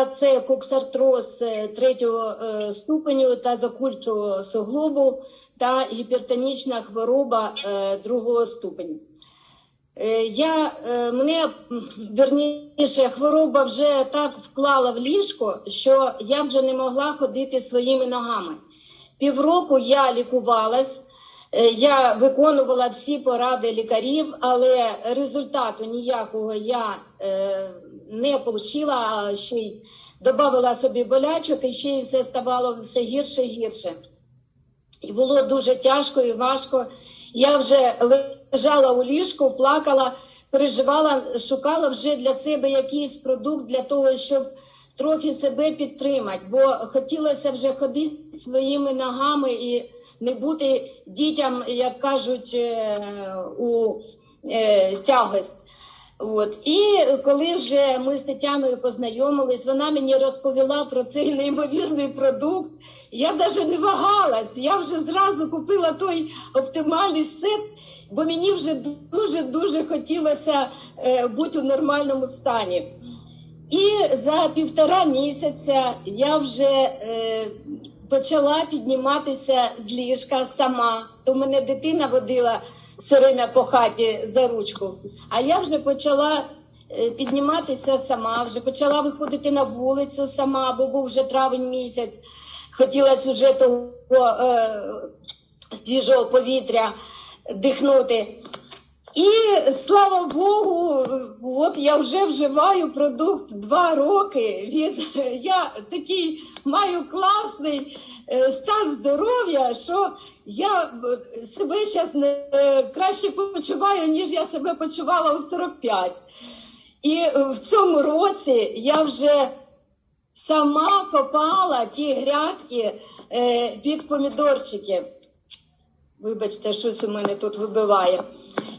А це коксартроз е, третього е, ступеню та закульчого суглобу та гіпертонічна хвороба е, другого ступеню. Я, мене, верніше, хвороба вже так вклала в ліжко, що я вже не могла ходити своїми ногами. Півроку я лікувалась, я виконувала всі поради лікарів, але результату ніякого я не отримала, а ще й додавала собі болячок, і ще й все ставало все гірше і гірше. І було дуже тяжко і важко. Я вже лежала у ліжку, плакала, переживала, шукала вже для себе якийсь продукт для того, щоб трохи себе підтримати, бо хотілося вже ходити своїми ногами і не бути дітям, як кажуть, е, у е, тягость. От. І коли вже ми з Тетяною познайомились, вона мені розповіла про цей неймовірний продукт. Я навіть не вагалась, я вже зразу купила той оптимальний сет, бо мені вже дуже-дуже хотілося е, бути у нормальному стані. І за півтора місяця я вже е, почала підніматися з ліжка сама. То мене дитина водила время по хаті за ручку. А я вже почала е, підніматися сама, вже почала виходити на вулицю сама, бо був вже травень місяць. Хотілося вже того е, свіжого повітря дихнути. І слава Богу, от я вже вживаю продукт два роки. Від я такий маю класний е, стан здоров'я, що я е, себе зараз е, краще почуваю, ніж я себе почувала у 45. І е, в цьому році я вже сама копала ті грядки під помідорчики. Вибачте, щось у мене тут вибиває.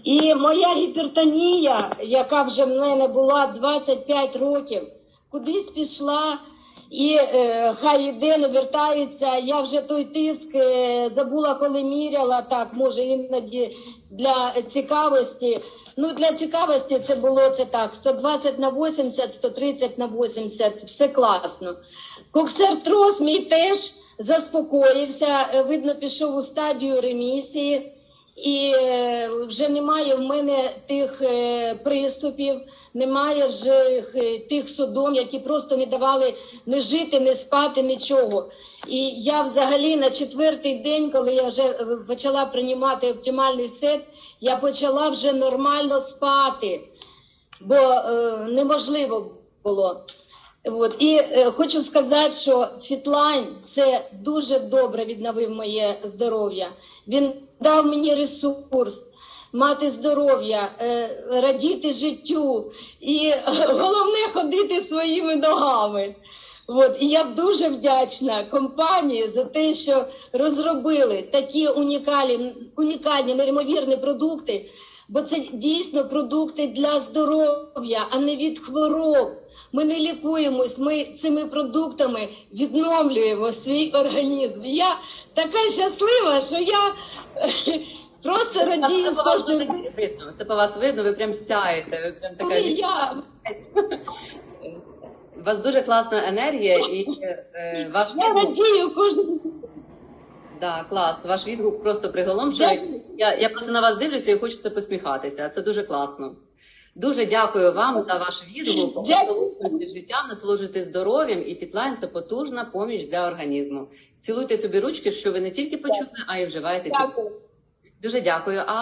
І моя гіпертонія, яка вже в мене була 25 років, кудись пішла, і е, хай іде, вертається. Я вже той тиск е, забула, коли міряла, так, може іноді для цікавості. Ну, для цікавості це було це так: 120 на 80, 130 на 80, все класно. Коксартроз мій теж заспокоївся, е, видно, пішов у стадію ремісії. І е, вже немає в мене тих е, приступів, немає вже тих судом, які просто не давали не жити, не спати, нічого. І я взагалі на четвертий день, коли я вже е, почала приймати оптимальний сет, я почала вже нормально спати, бо е, неможливо було. От. І е, хочу сказати, що Фітлайн це дуже добре відновив моє здоров'я. Він дав мені ресурс, мати здоров'я, е, радіти життю і е, головне ходити своїми ногами. От. І я дуже вдячна компанії за те, що розробили такі унікальні, унікальні неймовірні продукти, бо це дійсно продукти для здоров'я, а не від хвороб. Ми не лікуємось, ми цими продуктами відновлюємо свій організм. Я така щаслива, що я просто радію з Це кожним. видно. Це по вас видно, ви прям сяєте. Ви прям така я У вас дуже класна енергія і е, ваш Я відгук, радію кожному. да, клас, ваш відгук просто приголомшує. Дякую. Я, я просто на вас дивлюся і хочеться посміхатися. Це дуже класно. Дуже дякую вам за ваш відгук. Дякую. Насолоджуйтесь життям, насолоджуйтесь здоров'ям, і фітлайн це потужна поміч для організму. Цілуйте собі ручки, що ви не тільки почули, а й вживаєте ці. Дякую. Дуже дякую, Алла.